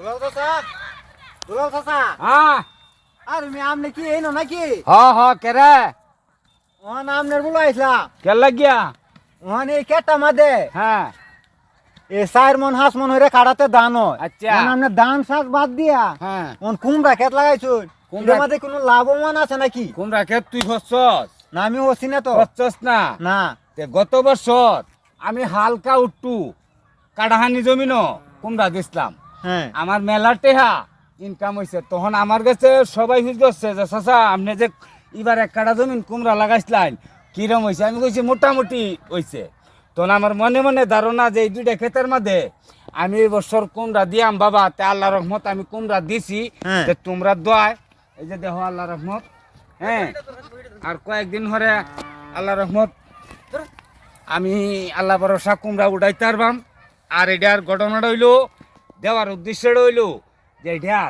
দুলাল চাচা দুলাল চাচা। হ্যাঁ আর আমি আমনে কি এই নাকি? হ হ কেরে ওহান আমনের বলো আইসলাম কে লাগিয়া? ওহান এই কেটা মাদে। হ্যাঁ এ মন হাঁস মন হইরে কাটাতে দান হয়। আচ্ছা। আমনে ধান শাক বাদ দিয়া। হ্যাঁ ওন কুমড়া খেত কুমড়া- কুমড়া কোনো লাভবান আছে নাকি? কুমড়া খেত তুই হচ্ছস? না আমি হচ্ছি না তো। হচ্ছস না? না। তে গত বছর আমি হালকা উঠটু কাড়াহানি জমিন কুমড়া দিছিলাম। আমার মেলার টেহা ইনকাম হয়েছে তখন আমার কাছে সবাই হুজ করছে যে চাচা আপনি যে এবার এক কাটা জমিন কুমড়া লাগাইছিলেন কিরম হয়েছে আমি কইছি মোটামুটি হয়েছে তখন আমার মনে মনে ধারণা যে এই দুইটা ক্ষেতের মধ্যে আমি এই বছর কুমড়া দিয়াম বাবা তে আল্লাহ রহমত আমি কুমড়া দিছি। হ্যাঁ। যে তোমরা দোয়ায় এই যে দেখো আল্লাহ রহমত হ্যাঁ। আর কয়েকদিন ধরে আল্লাহ রহমত আমি আল্লাহ ভরসা কুমড়া উঠাইতে পারবাম। আর এটার ঘটনাটা হইল দেওয়ার উদ্দেশ্য হইল যে এটা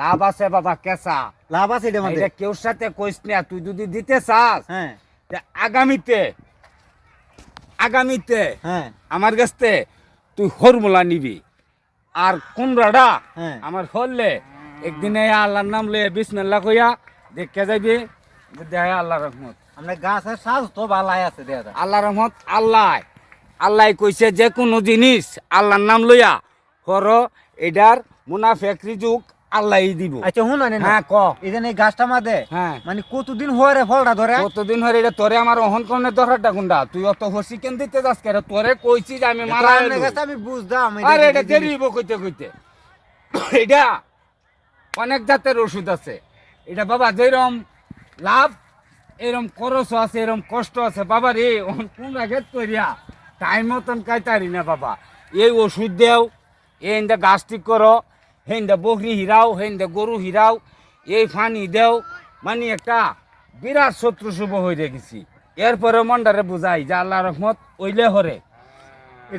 লাভ আছে বাবা কেঁচা। লাভ আছে এটা কেউ সাথে কইস না তুই যদি দিতে চাস হ্যাঁ। আগামীতে আগামীতে হ্যাঁ। আমার কাছে তুই হরমুলা নিবি। আর কুমড়াটা হ্যাঁ। আমার হললে একদিনে আল্লাহর নাম লয়ে বিসমিল্লাহ কইয়া দেখে যাবি দেয় আল্লাহ রহমত। আমরা গাছের সাজ তো ভালাই আছে দেখা আল্লাহ রহমত আল্লাহ আল্লাহ কইছে যে কোনো জিনিস আল্লাহর নাম লইয়া হর এটার মুনাফেক রিজুক আল্লাহই দিব। আচ্ছা হুন না? হ্যাঁ ক। যে এই গাছটা মাদে হ্যাঁ। মানে কতদিন হয়ে রে ফলটা ধরে? কতদিন হরে এটা তোরে আমার অহন করনে দরকারটা কোনটা? তুই অত হসি কেন দিতে যাস কেন তোরে কইছি যে আমি মারা আমি বুঝতাম আরে এটা দেরি হইব কইতে কইতে। এটা অনেক জাতের ওষুধ আছে। এটা বাবা যেরম লাভ এরম খরচ আছে এরম কষ্ট আছে। বাবা রে অহন কোন রাখে তৈরিয়া টাইম মতন কাইতারি না বাবা। এই ওষুধ দেও এই ইন্দা গাছ ঠিক করো হেন্দা বকরি হিরাও হেন্দা গরু হিরাও এই ফানি দেও মানে একটা বিরাট শত্রু শুভ হয়ে গেছি এরপরে মন্ডারে বুঝাই যে আল্লাহ রহমত ওইলে হরে।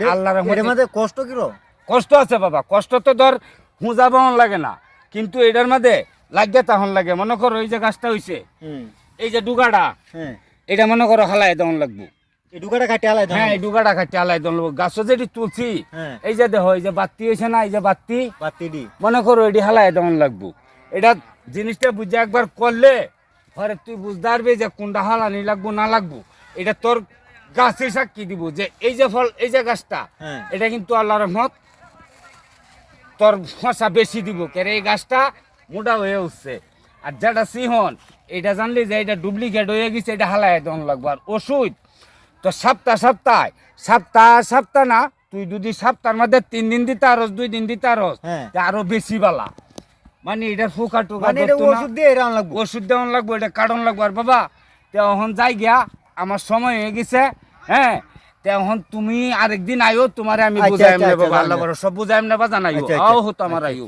আল্লাহর রহমতে- মধ্যে কষ্ট কিরো কষ্ট আছে বাবা কষ্ট তো ধর হুঁজা বহন লাগে না। কিন্তু এটার মধ্যে লাগে তখন লাগে। মনে করো এই যে গাছটা হইছে হুম। এই যে ডুগাটা হ্যাঁ। এটা মনে করো হালাই তখন লাগবো। এই ডুকাটা কাটে আলাই হ্যাঁ এই গাছ যেটি তুলছি হ্যাঁ। এই যে দেখো এই যে বাতি হয়েছে না এই যে বাতি? মনে করো এটি হালাই লাগবো। এটা জিনিসটা বুঝে একবার করলে ঘরে তুই বুঝতে পারবি যে কোনটা হালানি লাগবো না লাগবো। এটা তোর গাছে সাক্ষী দিব? যে এই যে ফল এই যে গাছটা হ্যাঁ। এটা কিন্তু আল্লাহ রহমত তোর ফসা বেশি দিব। কেন এই গাছটা মোটা হয়ে উঠছে। আর যেটা সিহন এটা জানলি যে এটা ডুপ্লিকেট হয়ে গেছে এটা হালাই দন লাগবো। আর ওষুধ তো সপ্তাহ সপ্তাহ সপ্তাহ সপ্তাহ না তুই যদি সপ্তাহের মধ্যে তিন দিন দিতে আরস দুই দিন দিতে আরস হ্যাঁ। আরও বেশি বালা। মানে এটা ফুকা টুকা মানে। ওষুধ দিয়ে লাগবো। ওষুধ দেওয়ান লাগবো এটা কাটন লাগবো। আর বাবা তে এখন যাই গিয়া আমার সময় হয়ে গেছে হ্যাঁ। তে এখন তুমি আরেকদিন আইও তোমারে আমি আচ্ছা, বুঝাইম আচ্ছা, না আচ্ছা, বাবা আল্লাহ সব বুঝাইম না বা জানাইও। আচ্ছা, আচ্ছা। আও হতো আমার আইও